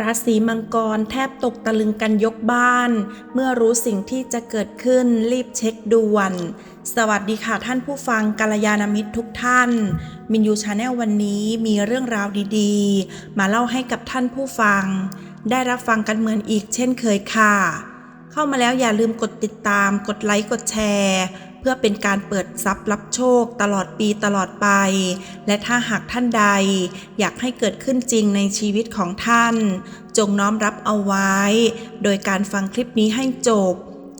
ราศีมังกรแทบตกตะลึงกันยกบ้าน เมื่อรู้สิ่งที่จะเกิดขึ้นรีบเช็คด่วน สวัสดีค่ะท่านผู้ฟังกัลยาณมิตรทุกท่าน มินยูชาแนลวันนี้มีเรื่องราวดีๆ มาเล่าให้กับท่านผู้ฟัง ได้รับฟังกันเหมือนอีกเช่นเคยค่ะ เข้ามาแล้วอย่าลืมกดติดตามกดไลค์กดแชร์ พื่อเป็นการเปิดทรัพย์รับโชคตลอดปีตลอดไป และถ้าหากท่านใด อยากให้เกิดขึ้นจริงในชีวิตของท่าน จงน้อมรับเอาไว้ โดยการฟังคลิปนี้ให้จบ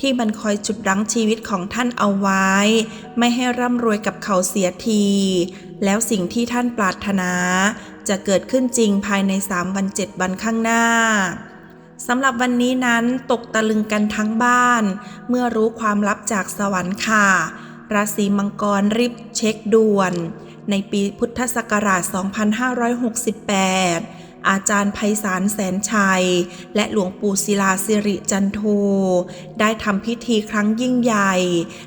ที่มันคอยจุดรั้งชีวิตของท่านเอาไว้ ไม่ให้ร่ำรวยกับเขาเสียที แล้วสิ่งที่ท่านปรารถนา จะเกิดขึ้นจริงภายใน 3 วัน 7 วันข้างหน้าสำหรับวันนี้นั้นตกตะลึงกันทั้งบ้าน เมื่อรู้ความลับจากสวรรค์ค่ะ ราศีมังกรรีบเช็คด่วน ในปีพุทธศักราช 2568 อาจารย์ไพศาลแสนชัย และหลวงปู่ศิลาสิริจันโท ได้ทำพิธีครั้งยิ่งใหญ่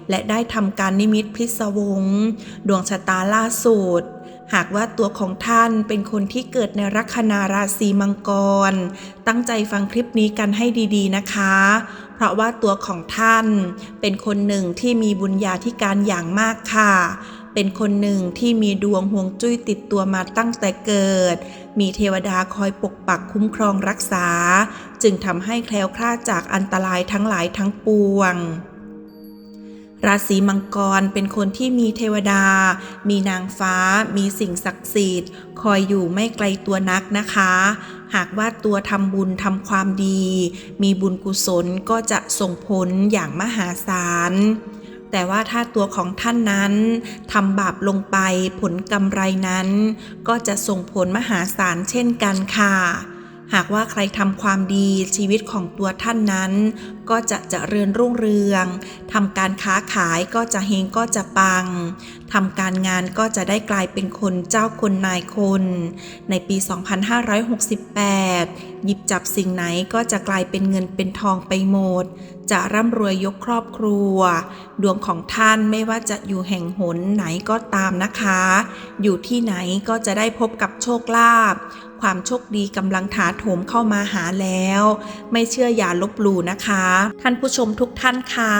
และได้ทำการนิมิตพิศวง ดวงชะตาล่าสุดหากว่าตัวของท่านเป็นคนที่เกิดในลัคนาราศีมังกร ตั้งใจฟังคลิปนี้กันให้ดีๆนะคะ เพราะว่าตัวของท่านเป็นคนหนึ่งที่มีบุญญาธิการอย่างมากค่ะ เป็นคนหนึ่งที่มีดวงห่วงจุ้ยติดตัวมาตั้งแต่เกิด มีเทวดาคอยปกปักคุ้มครองรักษา จึงทำให้แคล้วคลาดจากอันตรายทั้งหลายทั้งปวงราศีมังกรเป็นคนที่มีเทวดา มีนางฟ้า มีสิ่งศักดิ์สิทธิ์ คอยอยู่ไม่ไกลตัวนักนะคะ หากว่าตัวทำบุญทำความดี มีบุญกุศลก็จะส่งผลอย่างมหาศาล แต่ว่าถ้าตัวของท่านนั้นทำบาปลงไปผลกำไรนั้น ก็จะส่งผลมหาศาลเช่นกันค่ะ หากว่าใครทำความดีชีวิตของตัวท่านนั้น ก็จะเจริญรุ่งเรืองทำการค้าขายก็จะเฮงก็จะปังทำการงานก็จะได้กลายเป็นคนเจ้าคนนายคน ในปี 2568 หยิบจับสิ่งไหนก็จะกลายเป็นเงินเป็นทองไปหมด จะร่ำรวยยกครอบครัว ดวงของท่านไม่ว่าจะอยู่แห่งหนไหนก็ตามนะคะ อยู่ที่ไหนก็จะได้พบกับโชคลาภ ความโชคดีกำลังถาโถมเข้ามาหาแล้ว ไม่เชื่ออย่าลบหลู่นะคะ ท่านผู้ชมทุกท่านคะ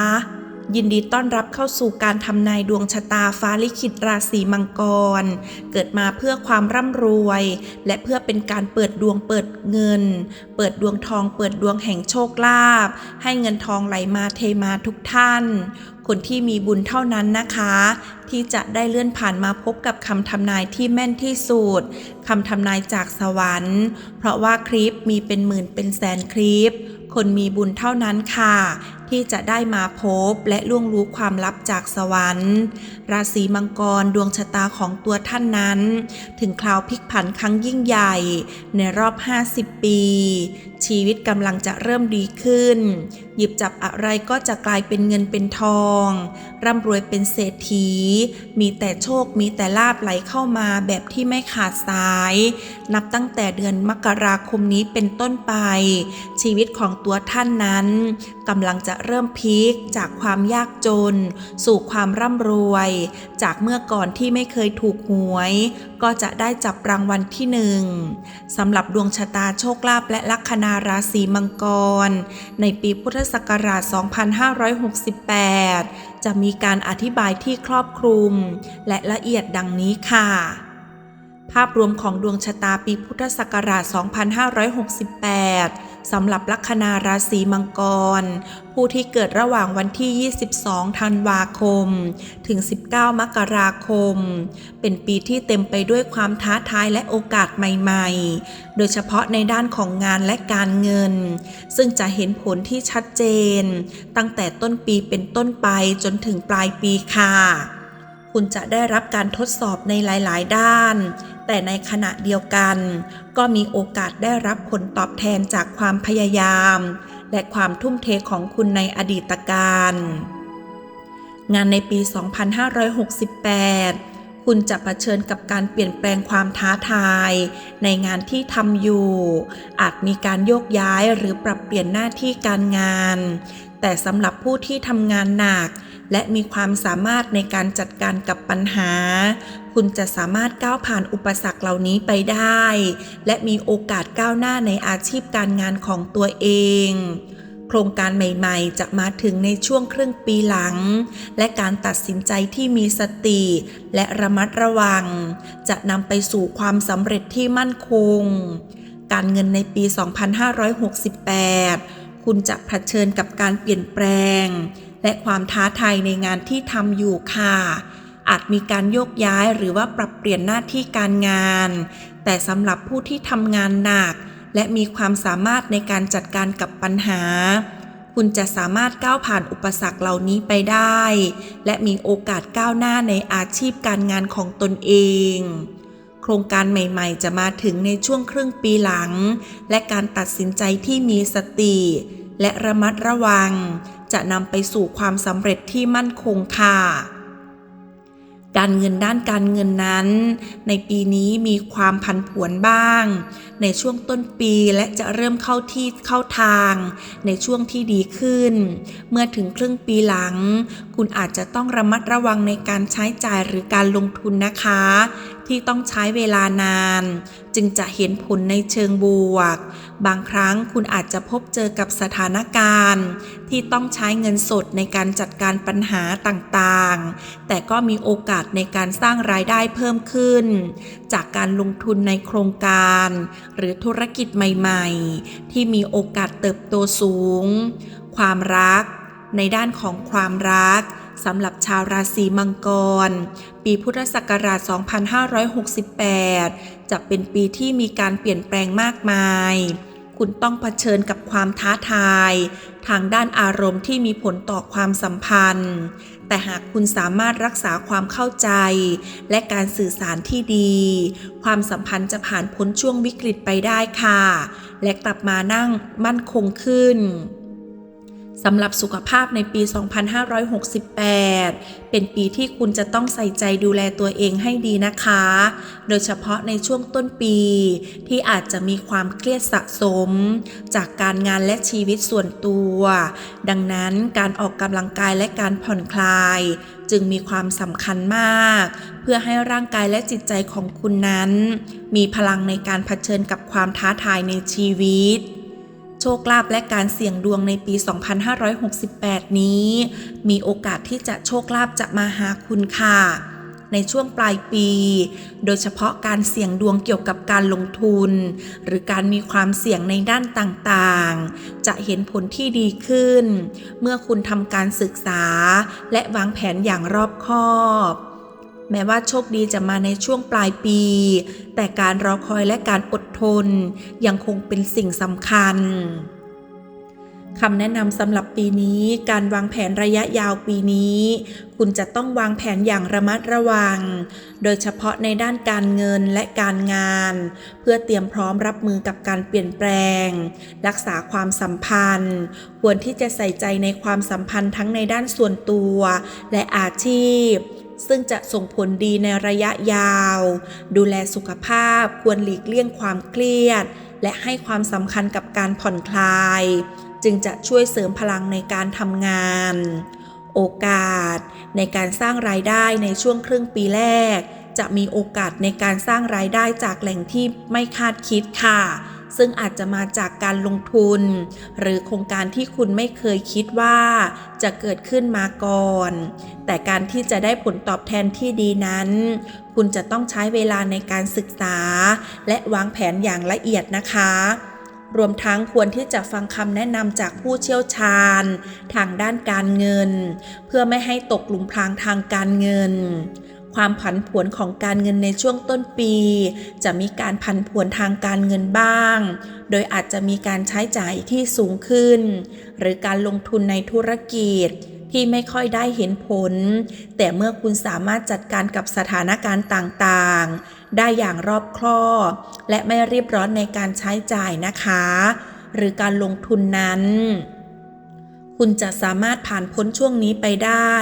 ยินดีต้อนรับเข้าสู่การทำนายดวงชะตาฟ้าลิขิตราศีมังกร เกิดมาเพื่อความร่ำรวย และเพื่อเป็นการเปิดดวงเปิดเงิน เปิดดวงทองเปิดดวงแห่งโชคลาภให้เงินทองไหลมาเทมาทุกท่าน คนที่มีบุญเท่านั้นนะคะ ที่จะได้เลื่อนผ่านมาพบกับคำทำนายที่แม่นที่สุดคำทำนายจากสวรรค์ เพราะว่าคลิปมีเป็นหมื่นเป็นแสนคลิป คนมีบุญเท่านั้นค่ะ ที่จะได้มาพบและล่วงรู้ความลับจากสวรรค์ ราศีมังกรดวงชะตาของตัวท่านนั้น ถึงคราวพลิกผันครั้งยิ่งใหญ่ ในรอบ 50 ปี ชีวิตกำลังจะเริ่มดีขึ้น หยิบจับอะไรก็จะกลายเป็นเงินเป็นทอง ร่ำรวยเป็นเศรษฐี มีแต่โชคมีแต่ลาบไหลเข้ามาแบบที่ไม่ขาดสาย นับตั้งแต่เดือนมกราคมนี้เป็นต้นไป ชีวิตของตัวท่านนั้นกำลังจะเริ่มพีคจากความยากจน สู่ความร่ำรวย จากเมื่อก่อนที่ไม่เคยถูกหวย ก็จะได้จับรางวัลที่หนึ่งสำหรับดวงชะตาโชคลาภและลัคนาราศีมังกร ในปีพุทธศักราช 2568 จะมีการอธิบายที่ครอบคลุม และละเอียดดังนี้ค่ะภาพรวมของดวงชะตาปีพุทธศักราช 2568 สำหรับลัคนาราศีมังกร ผู้ที่เกิดระหว่างวันที่ 22 ธันวาคม ถึง 19 มกราคม เป็นปีที่เต็มไปด้วยความท้าทายและโอกาสใหม่ๆ โดยเฉพาะในด้านของงานและการเงิน ซึ่งจะเห็นผลที่ชัดเจน ตั้งแต่ต้นปีเป็นต้นไปจนถึงปลายปีค่ะ คุณจะได้รับการทดสอบในหลาย ๆ ด้าน แต่ในขณะเดียวกัน ก็มีโอกาสได้รับผลตอบแทนจากความพยายาม และความทุ่มเทของคุณในอดีตการ งานในปี 2568คุณจะเผชิญกับการเปลี่ยนแปลงความท้าทาย ในงานที่ทำอยู่ อาจมีการโยกย้ายหรือปรับเปลี่ยนหน้าที่การงาน แต่สำหรับผู้ที่ทำงานหนัก และมีความสามารถในการจัดการกับปัญหา คุณจะสามารถก้าวผ่านอุปสรรคเหล่านี้ไปได้ และมีโอกาสก้าวหน้าในอาชีพการงานของตัวเอง โครงการใหม่ๆ จะมาถึงในช่วงครึ่งปีหลัง และการตัดสินใจที่มีสติ และระมัดระวัง จะนำไปสู่ความสำเร็จที่มั่นคง การเงินในปี 2568คุณจะเผชิญกับการเปลี่ยนแปลง และความท้าทายในงานที่ทำอยู่ค่ะ อาจมีการโยกย้ายหรือว่าปรับเปลี่ยนหน้าที่การงาน แต่สำหรับผู้ที่ทำงานหนัก และมีความสามารถในการจัดการกับปัญหา คุณจะสามารถก้าวผ่านอุปสรรคเหล่านี้ไปได้ และมีโอกาสก้าวหน้าในอาชีพการงานของตนเองโครงการใหม่ๆ จะมาถึงในช่วงครึ่งปีหลัง และการตัดสินใจที่มีสติ และระมัดระวัง จะนำไปสู่ความสำเร็จที่มั่นคงค่ะ การเงินด้านการเงินนั้น ในปีนี้มีความผันผวนบ้าง ในช่วงต้นปีและจะเริ่มเข้าที่เข้าทาง ในช่วงที่ดีขึ้น เมื่อถึงครึ่งปีหลัง คุณอาจจะต้องระมัดระวังในการใช้จ่ายหรือการลงทุนนะคะที่ต้องใช้เวลานาน จึงจะเห็นผลในเชิงบวก บางครั้งคุณอาจจะพบเจอกับสถานการณ์ ที่ต้องใช้เงินสดในการจัดการปัญหาต่างๆ แต่ก็มีโอกาสในการสร้างรายได้เพิ่มขึ้น จากการลงทุนในโครงการ หรือธุรกิจใหม่ๆ ที่มีโอกาสเติบโตสูง ความรัก ในด้านของความรัก สำหรับชาวราศีมังกร ปีพุทธศักราช 2568 จะเป็นปีที่มีการเปลี่ยนแปลงมากมาย คุณต้องเผชิญกับความท้าทาย ทางด้านอารมณ์ที่มีผลต่อความสัมพันธ์ แต่หากคุณสามารถรักษาความเข้าใจ และการสื่อสารที่ดี ความสัมพันธ์จะผ่านพ้นช่วงวิกฤตไปได้ค่ะ และกลับมานั่งมั่นคงขึ้น สำหรับสุขภาพในปี 2568 เป็นปีที่คุณจะต้องใส่ใจดูแลตัวเองให้ดีนะคะ โดยเฉพาะในช่วงต้นปี ที่อาจจะมีความเครียดสะสม จากการงานและชีวิตส่วนตัว ดังนั้นการออกกำลังกายและการผ่อนคลาย จึงมีความสำคัญมาก เพื่อให้ร่างกายและจิตใจของคุณนั้น มีพลังในการเผชิญกับความท้าทายในชีวิต โชคลาภและการเสี่ยงดวงในปี 2568 นี้ มีโอกาสที่จะโชคลาภจะมาหาคุณค่ะ ในช่วงปลายปี โดยเฉพาะการเสี่ยงดวงเกี่ยวกับการลงทุน หรือการมีความเสี่ยงในด้านต่างๆ จะเห็นผลที่ดีขึ้น เมื่อคุณทำการศึกษา และวางแผนอย่างรอบคอบ แม้ว่าโชคดีจะมาในช่วงปลายปี แต่การรอคอยและการอดทน ยังคงเป็นสิ่งสำคัญคำแนะนำสำหรับปีนี้ การวางแผนระยะยาวปีนี้ คุณจะต้องวางแผนอย่างระมัดระวัง โดยเฉพาะในด้านการเงินและการงาน เพื่อเตรียมพร้อมรับมือกับการเปลี่ยนแปลง รักษาความสัมพันธ์ ควรที่จะใส่ใจในความสัมพันธ์ทั้งในด้านส่วนตัว และอาชีพ ซึ่งจะส่งผลดีในระยะยาว ดูแลสุขภาพควรหลีกเลี่ยงความเครียด และให้ความสำคัญกับการผ่อนคลาย จึงจะช่วยเสริมพลังในการทำงาน โอกาส ในการสร้างรายได้ในช่วงครึ่งปีแรก จะมีโอกาสในการสร้างรายได้จากแหล่งที่ไม่คาดคิดค่ะ ซึ่งอาจจะมาจากการลงทุน หรือโครงการที่คุณไม่เคยคิดว่าจะเกิดขึ้นมาก่อน แต่การที่จะได้ผลตอบแทนที่ดีนั้น คุณจะต้องใช้เวลาในการศึกษา และวางแผนอย่างละเอียดนะคะรวมทั้งควรที่จะฟังคำแนะนำจากผู้เชี่ยวชาญ ทางด้านการเงิน เพื่อไม่ให้ตกหลุมพรางทางการเงิน ความผันผวนของการเงินในช่วงต้นปี จะมีการผันผวนทางการเงินบ้าง โดยอาจจะมีการใช้จ่ายที่สูงขึ้น หรือการลงทุนในธุรกิจที่ไม่ค่อยได้เห็นผล แต่เมื่อคุณสามารถจัดการกับสถานการณ์ต่างๆ ได้อย่างรอบคอบและไม่รีบร้อนในการใช้จ่ายนะคะ หรือการลงทุนนั้น คุณจะสามารถผ่านพ้นช่วงนี้ไปได้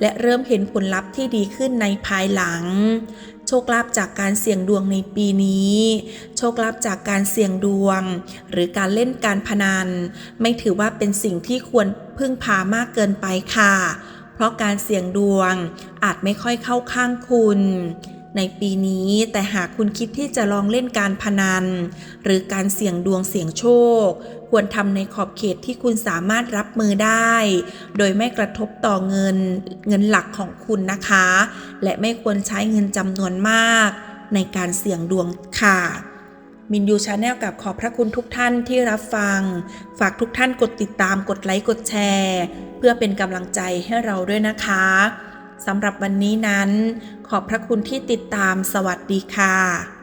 และเริ่มเห็นผลลัพธ์ที่ดีขึ้นในภายหลัง โชคลาภจากการเสี่ยงดวงในปีนี้ โชคลาภจากการเสี่ยงดวง หรือการเล่นการพนัน ไม่ถือว่าเป็นสิ่งที่ควรพึ่งพามากเกินไปค่ะ เพราะการเสี่ยงดวงอาจไม่ค่อยเข้าข้างคุณ ในปีนี้แต่หากคุณคิดที่จะลองเล่นการพนัน หรือการเสี่ยงดวงเสี่ยงโชค ควรทำในขอบเขตที่คุณสามารถรับมือได้ โดยไม่กระทบต่อเงินเงินหลักของคุณนะคะ และไม่ควรใช้เงินจำนวนมาก ในการเสี่ยงดวงค่ะมินยูชาแนลกับขอบพระคุณทุกท่านที่รับฟัง ฝากทุกท่านกดติดตามกดไลค์กดแชร์ เพื่อเป็นกำลังใจให้เราด้วยนะคะ สำหรับวันนี้นั้น ขอบพระคุณที่ติดตามสวัสดีค่ะ